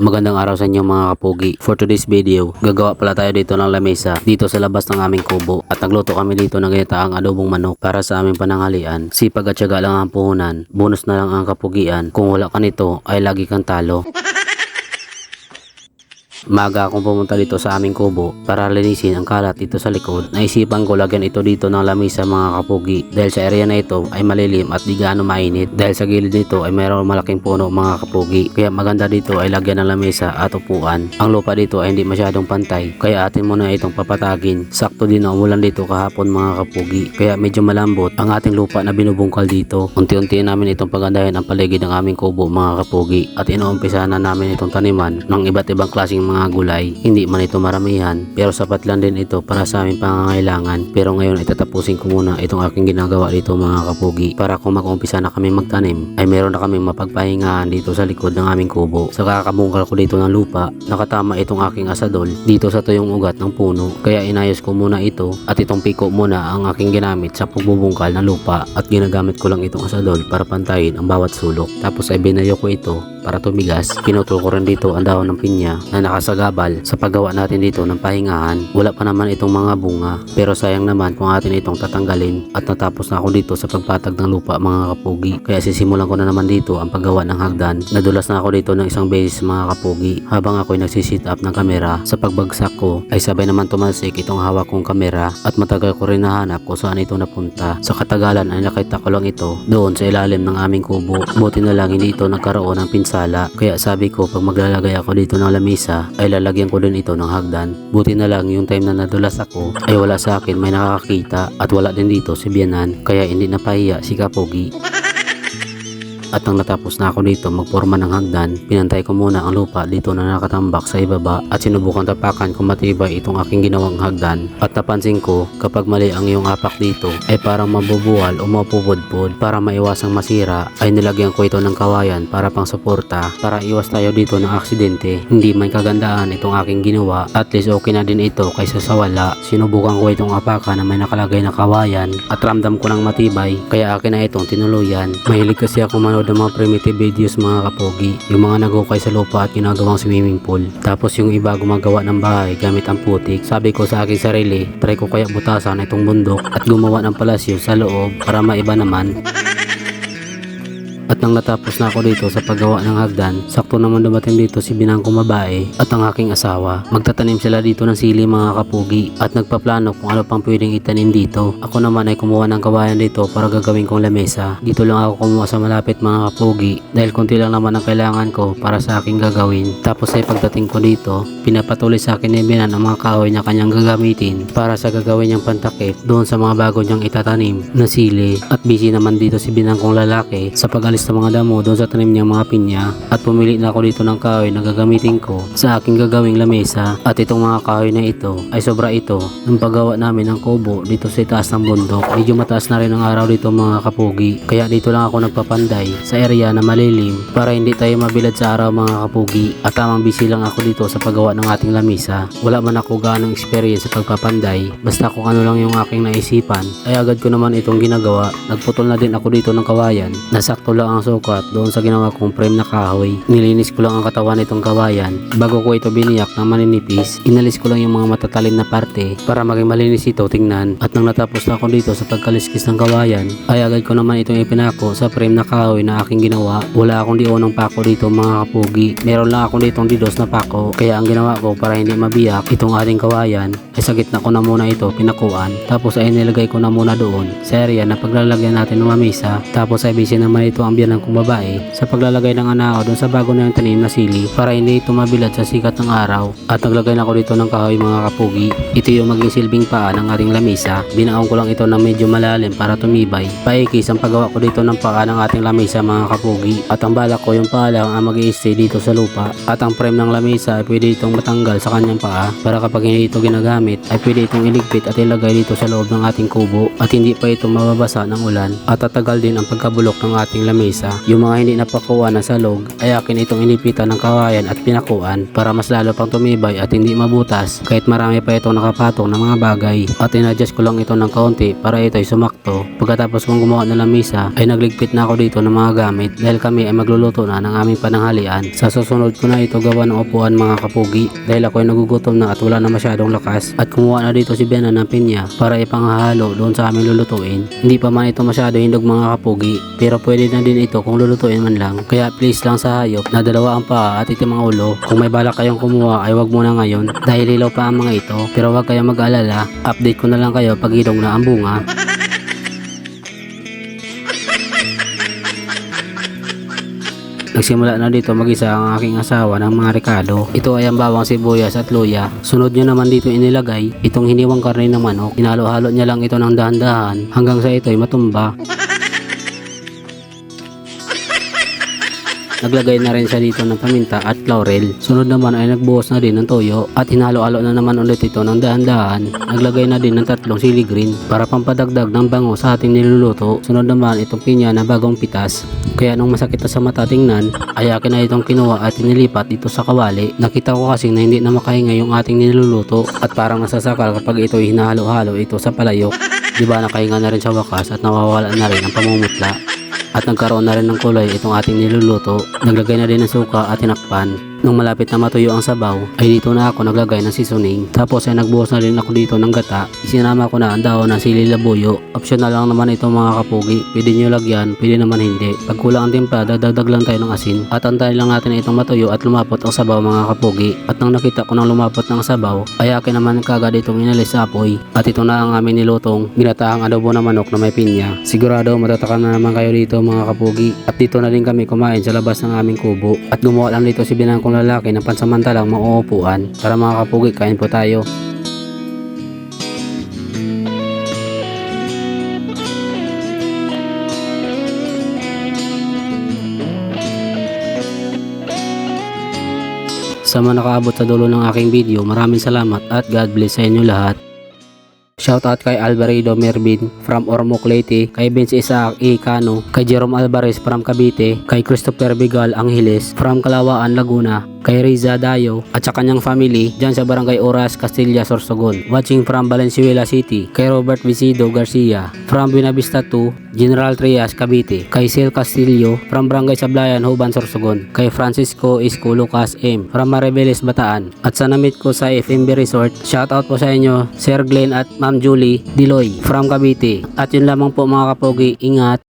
Magandang araw sa inyo mga kapugi. For today's video, gagawa pala tayo dito ng lamesa dito sa labas ng aming kubo at nagluto kami dito ng ginataang adobong manok para sa aming pananghalian. Sipag at syaga lang ang puhunan, bonus na lang ang kapugian. Kung wala ka nito ay lagi kang talo. Maga akong pumunta dito sa aming kubo para linisin ang kalat dito sa likod. Naisipan ko lagyan ito dito ng lamisa mga kapugi dahil sa area na ito ay malilim at di gaano mainit dahil sa gilid nito ay mayroong malaking puno mga kapugi. Kaya maganda dito ay lagyan ng lamesa at upuan. Ang lupa dito ay hindi masyadong pantay kaya atin muna itong papatagin. Sakto din na umulan dito kahapon mga kapugi kaya medyo malambot ang ating lupa na binubungkal dito. Unti-unti namin itong pagandahin ang paligid ng aming kubo mga kapugi at inuumpisa na namin itong taniman ng iba't ibang klaseng mga gulay. Hindi man ito maramihan pero sapat lang din ito para sa aming pangangailangan. Pero ngayon itatapusin ko muna itong aking ginagawa dito mga kapugi para kung mag-umpisa na kami magtanim ay meron na kami mapagpahingaan dito sa likod ng aming kubo. Sa kakabungkal ko dito ng lupa, nakatama itong aking asadol dito sa tuyong ugat ng puno. Kaya inayos ko muna ito at itong piko muna ang aking ginamit sa pagbubungkal ng lupa at ginagamit ko lang itong asadol para pantayin ang bawat sulok. Tapos ay binayo ko ito para tumigas. Pinutol ko rin dito ang dahon ng pinya na nakasagabal sa paggawa natin dito ng pahingahan. Wala pa naman itong mga bunga pero sayang naman kung atin itong tatanggalin at natapos na ako dito sa pagpatag ng lupa mga kapugi. Kaya sisimulan ko na naman dito ang paggawa ng hagdan. Nadulas na ako dito ng isang beses mga kapugi habang ako'y nagsisit up ng kamera. Sa pagbagsak ko ay sabay naman tumalsik itong hawak kong kamera at matagal ko rin nahanap kung saan ito napunta. Sa katagalan ay nakita ko lang ito doon sa ilalim ng aming kubo. Buti na lang hindi ito nagkaroon ng pinsala. Kaya sabi ko pag maglalagay ako dito ng lamisa ay lalagyan ko din ito ng hagdan. Buti na lang yung time na nadulas ako ay wala sa akin may nakakakita at wala din dito si Bianan kaya hindi napahiya si Kapogi. At nang natapos na ako dito magporma ng hagdan, pinantay ko muna ang lupa dito na nakatambak sa ibaba at sinubukan tapakan kung matibay itong aking ginawang hagdan. At napansin ko kapag mali ang iyong apak dito ay parang mabubuwal o mapupudpud para maiwasang masira ay nilagyan ko ito ng kawayan para pang suporta para iwas tayo dito ng aksidente. Hindi man kagandaan itong aking ginawa at least okay na din ito kaysa sa wala. Sinubukan ko itong apakan na may nakalagay na kawayan at ramdam ko ng matibay kaya akin na itong tinuluyan. Mahilig kasi ako manood ng mga primitive videos mga kapogi. Yung mga nagukay sa lupa at ginagawang swimming pool. Tapos yung iba gumagawa ng bahay gamit ang putik. Sabi ko sa aking sarili, try ko kaya butasan itong bundok at gumawa ng palasyo sa loob para maiba naman. At nang natapos na ako dito sa paggawa ng hagdan, sakto naman dumating dito si binang kong babae at ang aking asawa. Magtatanim sila dito ng sili mga kapugi at nagpaplano kung ano pang pwedeng itanim dito. Ako naman ay kumuha ng kawayan dito para gagawin kong lamesa. Dito lang ako kumuha sa malapit mga kapugi dahil konti lang naman ang kailangan ko para sa aking gagawin. Tapos ay pagdating ko dito, pinapatuloy sa akin ni Binan ang mga kahoy na kanyang gagamitin para sa gagawin niyang pantakip doon sa mga bago niyang itatanim na sili. At busy naman dito si Binang kong lalaki sa pag-alis ng mga damo doon sa tanim niyang mga pinya at pumili na ako dito ng kahoy na gagamitin ko sa aking gagawing lamesa. At itong mga kahoy na ito ay sobra ito ng paggawa namin ng kubo dito sa itaas ng bundok. Medyo mataas na rin ang araw dito mga kapugi. Kaya dito lang ako nagpapanday sa area na malilim para hindi tayo mabilad sa araw mga kapugi. At tamang busy lang ako dito sa paggawa ng ating lamesa. Wala man ako gaanong experience sa pagpapanday. Basta kung ano lang yung aking naisipan ay agad ko naman itong ginagawa. Nagputol na din ako dito ng kawayan. Nasakto lang ang sukat doon sa ginawa kong frame na kahoy. Nilinis ko lang ang katawan nitong kawayan. Bago ko ito biniyak ng maninipis, inalis ko lang yung mga matatalim na parte para maging malinis ito tingnan. At nang natapos na ako dito sa pagkaliskis ng kawayan, ay agad ko naman itong ipinako sa frame na kahoy na aking ginawa. Wala akong dion ng pako dito mga kapugi. Meron lang akong ditong didos na pako. Kaya ang ginawa ko para hindi mabiyak itong ating kawayan, ay sa gitna ko na muna ito pinakuan. Tapos ay nilagay ko na muna doon sa area na paglalagyan natin ng mamisa. Tapos ay busy naman ito ang biyanan kong babae sa paglalagay ng anao doon sa bago na yung tanim na sili para hindi ito mabilad sa sikat ng araw. At naglagay na ako dito ng kahoy mga kapugi. Ito yung maging silbing paa ng ating lamisa. Binaon ko lang ito ng medyo malalim para tumibay. Paikis ang paggawa ko dito ng paa ng ating lamisa mga kapugi. At ang balak ko yung paa lang ang mag stay dito sa lupa. At ang frame ng lamisa ay pwede itong matanggal sa kanyang paa para kapag hindi ito ginagamit ay pwede itong iligpit at ilagay dito sa loob ng ating kubo at hindi pa ito mababasa ng ulan at tatagal din ang pagkabulok ng ating lamisa lamesa. Yung mga hindi napakuha na salog ay akin itong inipitan ng kawayan at pinakuan para mas lalo pang tumibay at hindi mabutas kahit marami pa itong nakapatong ng mga bagay. At inadjust ko lang ito ng kaunti para ito ay sumakto. Pagkatapos kong gumawa ng lamesa ay nagligpit na ako dito ng mga gamit dahil kami ay magluluto na ng aming pananghalian. Sa susunod ko na ito gawa ng upuan mga kapugi dahil ako ay nagugutom na at wala na masyadong lakas. At kumuha na dito si Bena ng pinya para ipanghahalo doon sa aming lulutuin. Hindi pa man ito masyado hindog mga kapugi pero pwede na din ito kung lulutuin man lang. Kaya please lang sa hayop na dalawa ang paa at itim ang ulo. Kung may balak kayong kumuha ay wag muna ngayon dahil lilaw pa ang mga ito. Pero wag kayong mag-alala, update ko na lang kayo pag hilong na ang bunga. Nagsimula na dito mag-isa ang aking asawa ng mga rekado. Ito ay ang bawang sibuyas at luya. Sunod niya naman dito inilagay itong hiniwang karne ng manok. Hinalo-halo niya lang ito ng dahan-dahan hanggang sa ito ay matumba. Naglagay na rin siya dito ng paminta at laurel. Sunod naman ay nagbuhos na din ng toyo at hinalo-halo na naman ulit ito ng dahan-dahan. Naglagay na din ng tatlong sili green para pampadagdag ng bango sa ating niluluto. Sunod naman itong pinya na bagong pitas. Kaya nung masakit na sa mata tingnan, ay akin na itong kinuha at inilipat dito sa kawali. Nakita ko kasi na hindi na makahinga yung ating niluluto at parang nasasakal kapag ito hinahalo-halo ito sa palayok. Di ba nakahinga na rin sa wakas at nawawala na rin ang pamumutla. At nagkaroon na rin ng kulay itong ating niluluto. Naglagay na din ng suka at tinakpan. Nung malapit na matuyo ang sabaw, ay dito na ako naglagay ng seasoning. Tapos ay nagbuhos na rin ako dito ng gata. Isinama ko na ang dahon ng sili labuyo. Optional lang naman ito mga kapugi. Pwede nyo lagyan, pwede naman hindi. Pag kulang ang timpla, dagdag lang tayo ng asin. At antayin lang natin itong matuyo at lumapot ang sabaw mga kapugi. At nang nakita ko nang lumapot ng sabaw, ay akin naman kagad itong inalis sa apoy. At ito na ang aming nilutong ginataang adobo na manok na may pinya. Sigurado matatakan na naman kayo dito mga kapugi. At dito na din kami kumain sa labas ng aming kubo. At gumawa lang dito si binang kong lalaki ng pansamantalang mauupuan. Para mga kapugi, kain po tayo. Sa mga nakaabot sa dulo ng aking video, maraming salamat at God bless sa inyo lahat. Shoutout kay Alvarado Mervin from Ormoc Leyte, kay Vince Isaac E. Cano, kay Jerome Alvarez from Cavite, kay Christopher Bigal Angeles from Calawaan, Laguna, kay Riza Dayo at sa kanyang family dyan sa Barangay Oras, Castilla, Sorsogon. Watching from Valenzuela City, kay Robert Visido Garcia from Buenavista 2, General Trias, Cavite, kay Sil Castillo from Barangay Sablayan, Huban, Sorsogon, kay Francisco Isco Lucas M from Maribeles, Bataan. At sa namit ko sa FMB Resort, shoutout po sa inyo, Sir Glenn at Ma'am Julie Diloy from Cavite. At yun lamang po mga kapogi, ingat!